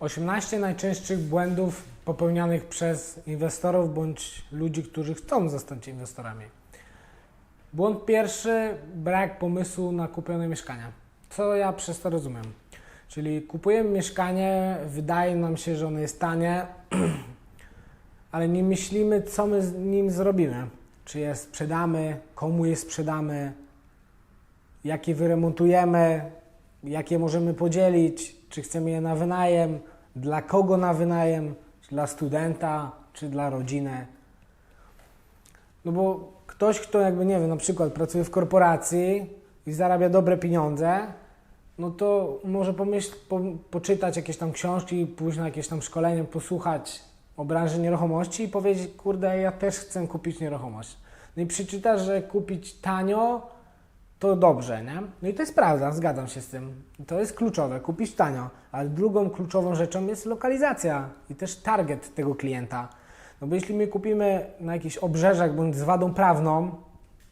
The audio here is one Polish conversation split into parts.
18 najczęstszych błędów popełnianych przez inwestorów bądź ludzi, którzy chcą zostać inwestorami. Błąd pierwszy brak pomysłu na kupione mieszkania. Co ja przez to rozumiem? Czyli kupujemy mieszkanie, wydaje nam się, że ono jest tanie, ale nie myślimy, co my z nim zrobimy. Czy je sprzedamy, komu je sprzedamy, jakie wyremontujemy, jakie możemy podzielić, czy chcemy je na wynajem, dla kogo na wynajem, czy dla studenta, czy dla rodziny. No bo ktoś, kto jakby, nie wiem, na przykład pracuje w korporacji i zarabia dobre pieniądze, no to może pomyśl, po, poczytać jakieś tam książki, pójść na jakieś tam szkolenie, posłuchać o branży nieruchomości i powiedzieć, kurde, ja też chcę kupić nieruchomość. No i przeczytasz, że kupić tanio to dobrze, nie? No i to jest prawda, zgadzam się z tym. To jest kluczowe, kupić tanio, ale drugą kluczową rzeczą jest lokalizacja i też target tego klienta. No bo jeśli my kupimy na jakichś obrzeżach bądź z wadą prawną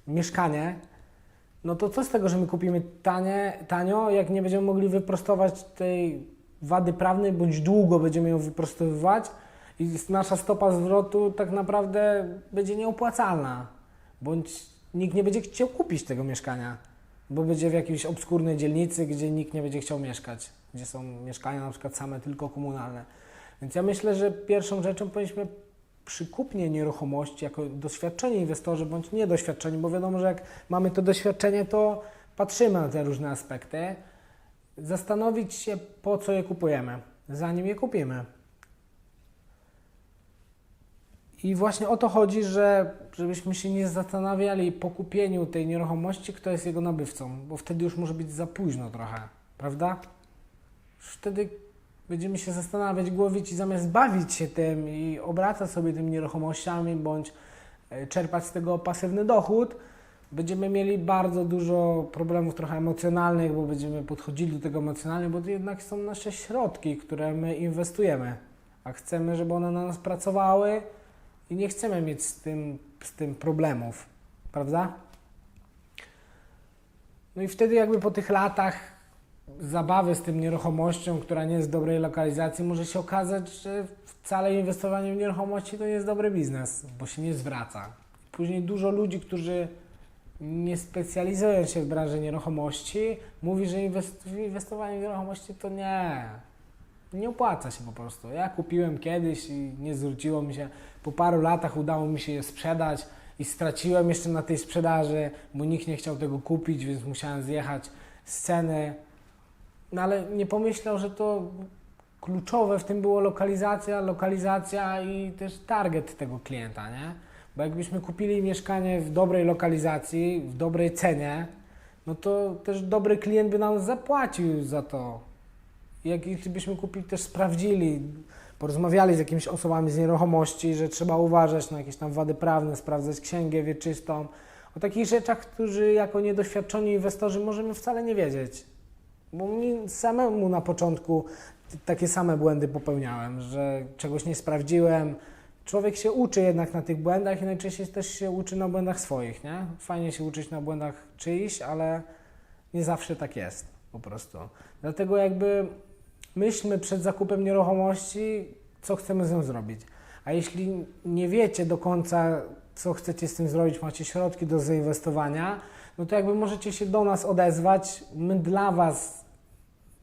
mieszkanie, no to co z tego, że my kupimy tanie, tanio, jak nie będziemy mogli wyprostować tej wady prawnej, bądź długo będziemy ją wyprostowywać i nasza stopa zwrotu tak naprawdę będzie nieopłacalna, bądź nikt nie będzie chciał kupić tego mieszkania, bo będzie w jakiejś obskurnej dzielnicy, gdzie nikt nie będzie chciał mieszkać, gdzie są mieszkania na przykład same tylko komunalne. Więc ja myślę, że pierwszą rzeczą powinniśmy przy kupnie nieruchomości jako doświadczeni inwestorzy bądź niedoświadczeni, bo wiadomo, że jak mamy to doświadczenie, to patrzymy na te różne aspekty, zastanowić się, po co je kupujemy, zanim je kupimy. I właśnie o to chodzi, że żebyśmy się nie zastanawiali po kupieniu tej nieruchomości, kto jest jego nabywcą, bo wtedy już może być za późno trochę, prawda? Już wtedy będziemy się zastanawiać, głowić i zamiast bawić się tym i obracać sobie tymi nieruchomościami bądź e, czerpać z tego pasywny dochód, będziemy mieli bardzo dużo problemów trochę emocjonalnych, bo będziemy podchodzili do tego emocjonalnie, bo to jednak są nasze środki, które my inwestujemy, a chcemy, żeby one na nas pracowały i nie chcemy mieć z tym, z tym problemów, prawda? No i wtedy jakby po tych latach zabawy z tym nieruchomością, która nie jest w dobrej lokalizacji, może się okazać, że wcale inwestowanie w nieruchomości to nie jest dobry biznes, bo się nie zwraca. Później dużo ludzi, którzy nie specjalizują się w branży nieruchomości, mówi, że inwest- inwestowanie w nieruchomości to nie. Nie opłaca się po prostu. Ja kupiłem kiedyś i nie zwróciło mi się. Po paru latach udało mi się je sprzedać i straciłem jeszcze na tej sprzedaży, bo nikt nie chciał tego kupić, więc musiałem zjechać z ceny. No ale nie pomyślał, że to kluczowe w tym było lokalizacja, lokalizacja i też target tego klienta, nie? Bo jakbyśmy kupili mieszkanie w dobrej lokalizacji, w dobrej cenie, no to też dobry klient by nam zapłacił za to. Jak jeśli byśmy kupili, też sprawdzili, porozmawiali z jakimiś osobami z nieruchomości, że trzeba uważać na jakieś tam wady prawne, sprawdzać księgę wieczystą, o takich rzeczach, którzy jako niedoświadczeni inwestorzy możemy wcale nie wiedzieć. Bo mi samemu na początku takie same błędy popełniałem, że czegoś nie sprawdziłem. Człowiek się uczy jednak na tych błędach i najczęściej też się uczy na błędach swoich, nie? Fajnie się uczyć na błędach czyichś, ale nie zawsze tak jest po prostu. Dlatego jakby myślmy przed zakupem nieruchomości, co chcemy z nią zrobić. A jeśli nie wiecie do końca, co chcecie z tym zrobić, macie środki do zainwestowania, no to jakby możecie się do nas odezwać. My dla Was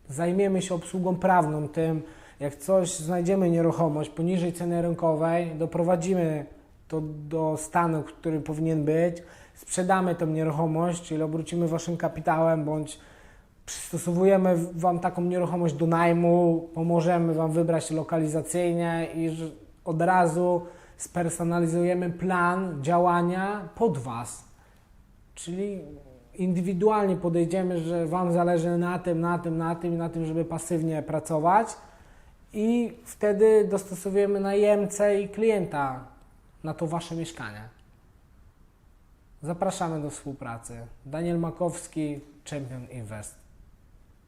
zajmiemy się obsługą prawną, tym jak coś znajdziemy nieruchomość poniżej ceny rynkowej, doprowadzimy to do stanu, który powinien być, sprzedamy tą nieruchomość, czyli obrócimy Waszym kapitałem, bądź przystosowujemy Wam taką nieruchomość do najmu, pomożemy Wam wybrać lokalizacyjnie i od razu spersonalizujemy plan działania pod Was. Czyli indywidualnie podejdziemy, że Wam zależy na tym, na tym, na tym i na tym, żeby pasywnie pracować i wtedy dostosowujemy najemcę i klienta na to Wasze mieszkanie. Zapraszamy do współpracy. Daniel Makowski, Champion Invest.